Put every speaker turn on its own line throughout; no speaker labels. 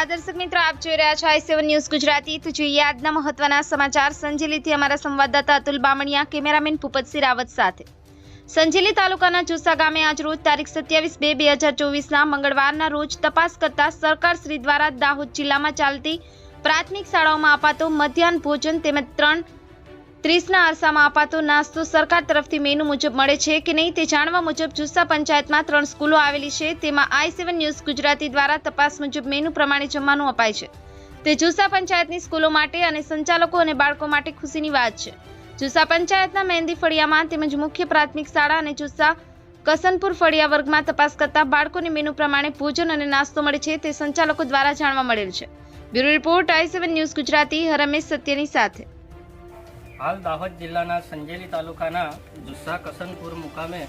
નમસ્કાર, દર્શક મિત્રો, આપ જોઈ રહ્યા છો આઈ સેવન ન્યૂઝ ગુજરાતી. તો જોઈએ આજના મહત્વના સમાચાર. સંજેલીથી અમારા સંવાદદાતા અતુલ બામણિયા, કેમેરામેન ભૂપતસિંહ રાવત સાથે. સંજેલી તાલુકાના ચુસા ગામે આજ રોજ તારીખ સત્યાવીસ બે બે હજાર ચોવીસના મંગળવારના રોજ તપાસ કરતા સરકાર શ્રી દ્વારા દાહોદ જિલ્લામાં ચાલતી પ્રાથમિક શાળાઓમાં અપાતો મધ્યાહન ભોજન તેમજ ત્રણ ત્રીસના અરસામાં અપાતો નાસ્તો સરકાર તરફથી મેનુ મુજબ મળે છે કે નહીં તે જાણવા મુજબ જુસ્સા પંચાયતમાં ત્રણ સ્કૂલો આવેલી છે. તેમાં આઈ સેવન ન્યૂઝ ગુજરાતી દ્વારા તપાસ મુજબ મેનુ પ્રમાણે જમવાનું અપાય છે. તે જુસ્સા પંચાયતની સ્કૂલો માટે અને સંચાલકો અને બાળકો માટે ખુશીની વાત છે. જુસ્સા પંચાયતના મહેંદી ફળિયામાં તેમજ મુખ્ય પ્રાથમિક શાળા અને જુસ્સા કસનપુર ફળિયા વર્ગમાં તપાસ કરતા બાળકોને મેનુ પ્રમાણે ભોજન અને નાસ્તો મળે છે તે સંચાલકો દ્વારા જાણવા મળેલ છે. Bureau report I seven news Gujarati Harmesh સત્યની સાથે.
હાલ દાહોદ જિલ્લાના સંજેલી તાલુકાના જુસ્સા કસનપુર મુકામે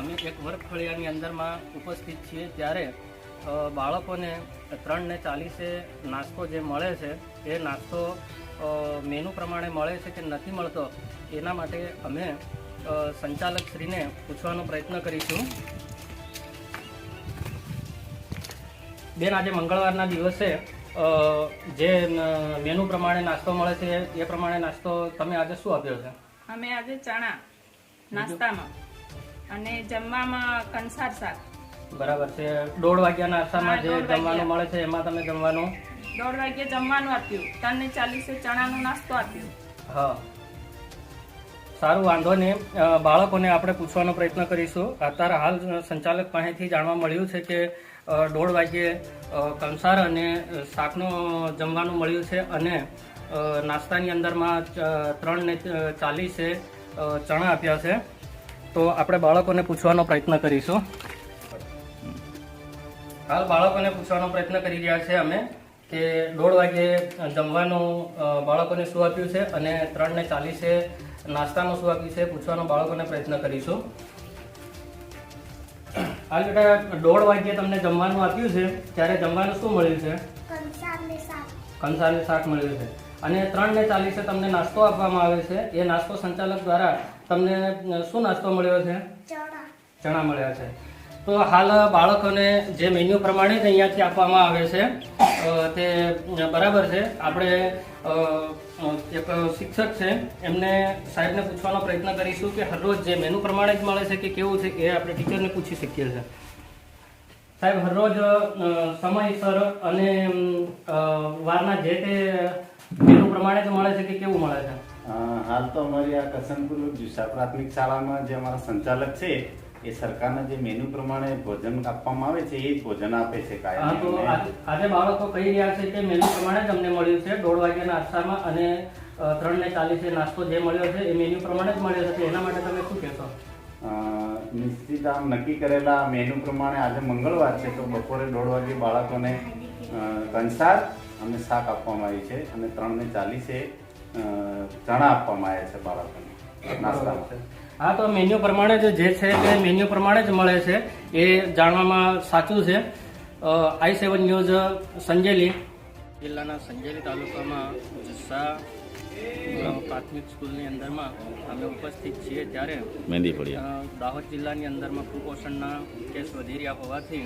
અમે એક વર્ગ ફળિયાની અંદરમાં ઉપસ્થિત છીએ ત્યારે બાળકોને ત્રણ ને ચાલીસે નાસ્તો જે મળે છે, એ નાસ્તો મેનુ પ્રમાણે મળે છે કે નથી મળતો, એના માટે અમે સંચાલકશ્રીને પૂછવાનો પ્રયત્ન કરીશું. બેન, આજે મંગળવારના દિવસે જે મેનુ પ્રમાણે નાસ્તો મળે છે એ પ્રમાણે નાસ્તો તમે આજે શું આપ્યો છે?
અમે આજે ચણા નાસ્તામાં અને જમવામાં કંસાર શાક.
બરાબર છે. દોઢ વાગ્યા
નાસ્તામાં
જે જમવાનું મળે છે એમાં તમે જમવાનું?
દોઢ વાગે જમવાનું આપ્યું. ત્રણ ને ચાલીસે ચણાનો નાસ્તો આપ્યો.
હા. સારું વાંધો નહીં. બાળકોને આપણે પૂછવાનો પ્રયત્ન કરીશું. અત્યારે હાલ સંચાલક પાસેથી જાણવા મળ્યું છે કે દોઢ વાગ્યે કંસાર અને શાકનું જમવાનું મળ્યું છે અને નાસ્તાની અંદરમાં ત્રણ ને ચાલીસે ચણા આપ્યા છે. તો આપણે બાળકોને પૂછવાનો પ્રયત્ન કરીશું. હાલ બાળકોને પૂછવાનો પ્રયત્ન કરી રહ્યા છે અમે કે દોઢ વાગે જમવાનું બાળકોને શું આપ્યું છે અને ત્રણ ને ચાલીસે નાસ્તાનું શું આપ્યું છે પૂછવાનો બાળકોને પ્રયત્ન કરીશું. હાલ બેટા દોઢ વાગ્યે તમને જમવાનું આપ્યું છે. ત્યારે જમવાનું શું મળ્યું છે? કંસારને શાક. મળ્યું છે. અને ત્રણ ને ચાલીસે તમને નાસ્તો આપવામાં આવે છે. એ નાસ્તો સંચાલક દ્વારા તમને શું નાસ્તો મળ્યો છે? ચણા. મળ્યા છે. તો હાલ બાળકોને જે મેન્યુ પ્રમાણે જ અહીંયાથી આપવામાં આવે છે. તે બરાબર છે. આપણે એક શિક્ષક છે, એમને સાહેબને પૂછવાનો પ્રયત્ન કરીશું કે હરરોજ જે મેનુ પ્રમાણે જ મળે છે કે કેવું છે, એ આપણે ટીચરને પૂછી શકીએ છીએ. સાહેબ હરરોજ સમયસર અને વારના જે તે મેનુ પ્રમાણે જ મળે છે કે કેવું મળે છે?
હાલ તો અમારી આ કસનપુર પ્રાથમિક શાળામાં જે અમારા સંચાલક છે એ સરકારના જે મેનુ પ્રમાણે ભોજન આપવામાં આવે છે એ ભોજન આપે છે કાયમ
તો આજે બાળકો કહી રહ્યા છે કે મેનુ પ્રમાણે જ અમને મળ્યું છે. દોઢ વાગ્યાના અરસામાં અને ત્રણ ને ચાલીસે નાસ્તો જે મળ્યો છે એ મેન્યુ પ્રમાણે જ મળ્યો છે. એના માટે તમે શું કહેશો?
નિશ્ચિત આમ નક્કી કરેલા મેનુ પ્રમાણે આજે મંગળવાર છે તો બપોરે દોઢ વાગે બાળકોને કંસાર અને શાક આપવામાં આવી છે અને ત્રણ ને ચાલીસે ચણા આપવામાં આવ્યા છે બાળકોને નાસ્તામાં.
હા તો મેન્યુ પ્રમાણે જ જે છે તે મેન્યુ પ્રમાણે જ મળે છે એ જાણવામાં સાચું છે. I seven news Sanjeli. જિલ્લાના સંજેલી તાલુકામાં જુસ્સા પ્રાથમિક સ્કૂલની અંદરમાં અમે ઉપસ્થિત છીએ ત્યારે
મહેંદી ફળિયા.
દાહોદ જિલ્લાની અંદરમાં કુપોષણના કેસ વધી રહ્યા હોવાથી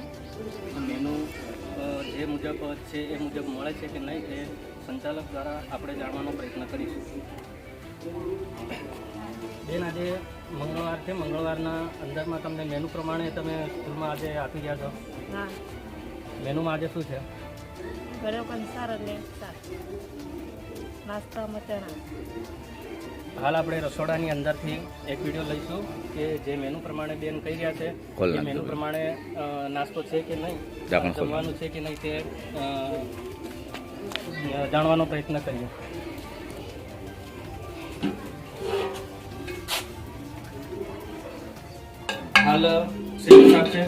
મેનુ જે મુજબ છે એ મુજબ મળે છે કે નહીં તે સંચાલક દ્વારા આપણે જાણવાનો પ્રયત્ન કરીશું. બેન આજે મંગળવાર છે. મંગળવારના અંદરમાં તમને મેનુ પ્રમાણે તમે સ્કૂલમાં આજે આપી રહ્યા છો.
હા.
મેનુમાં આજે શું છે?
બરાબર કંસાર અને શાક. નાસ્તામાં ચણા.
હાલ આપણે રસોડાની અંદરથી એક વીડિયો લઈશું કે જે મેનુ પ્રમાણે બેન કહી રહ્યા છે એ મેનુ પ્રમાણે નાસ્તો છે કે નહીં? જમવાનું છે કે નહીં તે જાણવાનો પ્રયત્ન કરીએ. હાલ શેનું શાક છે?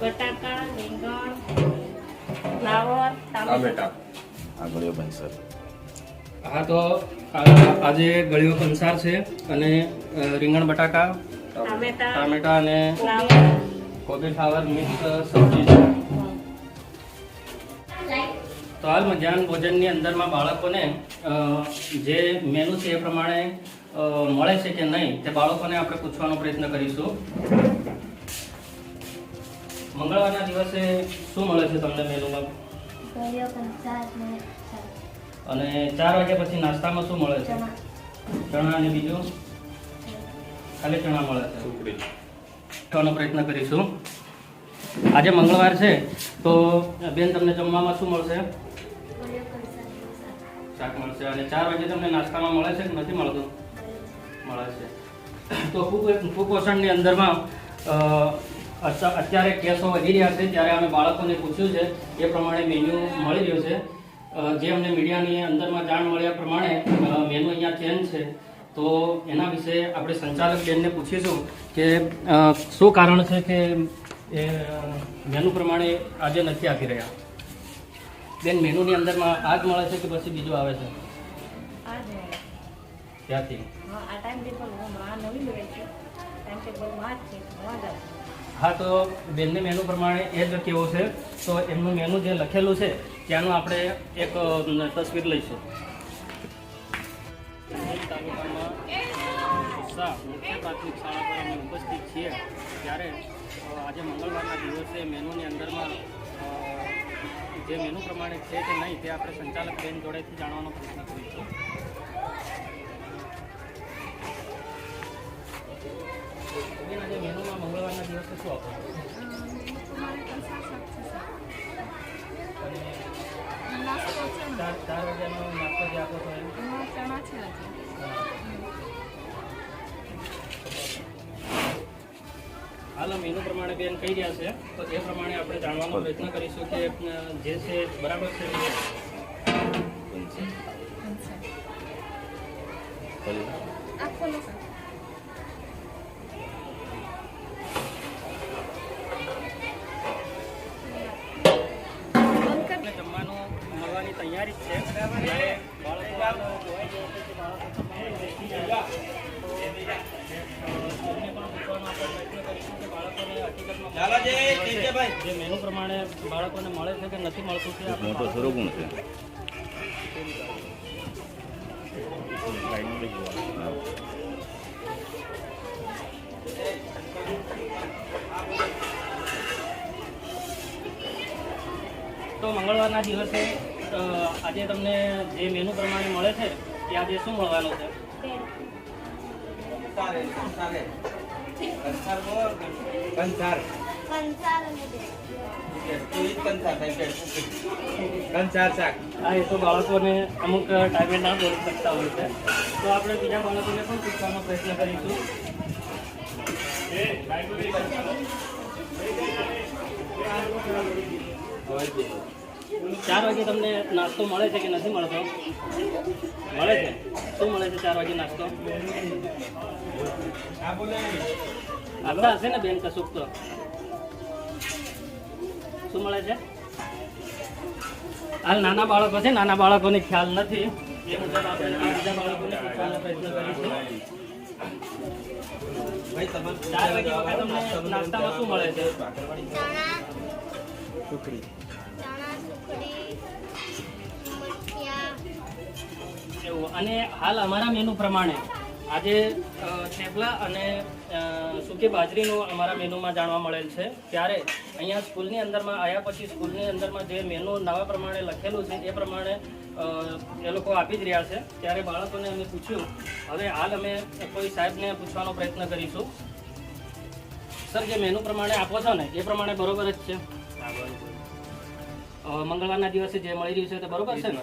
બટાકા રીંગણ ફ્લાવર ટામેટા.
સર.
હા તો આજે ગળ્યો કંસાર છે અને રીંગણ બટાકા
ટામેટા
ટામેટા અને કોબી ફ્લાવર મિક્સ સબ્જી છે. તો હાલ મધ્યાહન ભોજનની અંદરમાં બાળકોને જે મેનુ છે એ પ્રમાણે મળે છે કે નહીં તે બાળકોને આપણે પૂછવાનો પ્રયત્ન કરીશું. મંગળવારના દિવસે શું મળે છે તમને મેનુમાં. અને ચાર વાગ્યા પછી નાસ્તામાં શું મળે છે?
ચણા
અને બીજું? ખાલી ચણા મળે છે. ખાવાનો પ્રયત્ન કરીશું. આજે મંગળવાર છે તો બેન તમને જમવામાં શું મળશે?
શાક.
મળશે અને ચાર વાગે તમને નાસ્તામાં મળે છે કે નથી મળતું? મળે છે. તો કુપ- કુપોષણની અંદરમાં અત્યારે કેસો વધી રહ્યા છે, ત્યારે અમે બાળકોને પૂછ્યું છે, એ પ્રમાણે મેન્યુ મળી રહ્યું છે. જે અમને મીડિયાની અંદરમાં જાણ મળ્યા પ્રમાણે મેનુ અહીંયા ચેન્જ છે. તો એના વિશે આપણે સંચાલક બેનને પૂછીશું કે શું કારણ છે કે એ મેનુ પ્રમાણે આજે નથી આપી રહ્યા? બેન મેનુની અંદરમાં આ જ મળે છે કે પછી બીજું આવે છે?
આ જ મળે.
ત્યાંથી
હા આ ટાઈમ ટેબલ આ નવી લેવાય છે. ટાઈમ ટેબલમાં જ છે નવા જ આવશે.
હા તો બેનને મેનુ પ્રમાણે એ જ કેવું છે? તો એમનું મેનુ જે લખેલું છે ત્યાંનું આપણે એક તસવીર લઈશું. તાલુકામાં મુખ્ય પ્રાથમિક શાળા પર અમે ઉપસ્થિત છીએ. ત્યારે આજે મંગળવારના દિવસે મેનુની અંદરમાં જે મેનુ પ્રમાણે છે કે નહીં તે આપણે સંચાલક બેન જોડેથી જાણવાનો પ્રયત્ન કરીશું. આજે મેનુમાં મંગળવારના દિવસે શું આપો? ચાર વાગ્યાનો નાસ્તો જે આપો છો એમ? હાલ મેનુ પ્રમાણે બેન કહી રહ્યા છે. તો એ પ્રમાણે આપણે જાણવાનો પ્રયત્ન કરીશું કે જે છે બરાબર છે જમવાનું મળવાની તૈયારી છે. જે મેનુ પ્રમાણે બાળકોને મળે છે કે નથી મળતું તે આપણે
મોટો સ્વરૂપ ગુણ છે.
તો મંગળવારના દિવસે આજે તમને જે મેનુ પ્રમાણે મળે છે તે આજે શું મળવાનું છે?
કંસાર. અને બેડ.
હા એ તો બાળકોને અમુક ટાઈમે ના બોલી શકતા હોય છે. તો આપણે બીજા બાળકોને પણ પૂછવાનો પ્રયત્ન કરીશું. ચાર વાગે તમને નાસ્તો મળે છે કે નથી મળતો? મળે છે? શું મળે છે ચાર વાગે નાસ્તો? આપતા હશે ને બેન કશુંક તો? શું મળે છે? હાલ નાના બાળકો છે, નાના બાળકોને ખ્યાલ નથી. ચાર વાગે તમને નાસ્તામાં શું મળે છે? એવું. અને હાલ અમારા મેનુ પ્રમાણે આજે થેપલા અને સૂકી બાજરીનું અમારા મેનુમાં જાણવા મળેલ છે. ત્યારે અહીંયા સ્કૂલની અંદરમાં આવ્યા પછી સ્કૂલની અંદરમાં જે મેનુ નવા પ્રમાણે લખેલું છે એ પ્રમાણે એ લોકો આપી જ રહ્યા છે. ત્યારે બાળકોને અમે પૂછ્યું હવે હાલ અમે કોઈ સાહેબને પૂછવાનો પ્રયત્ન કરીશું? સર જે મેનુ પ્રમાણે આપો છો ને એ પ્રમાણે બરોબર જ છે. મંગળવારના દિવસે જે મળી રહ્યું છે તે બરોબર છે ને?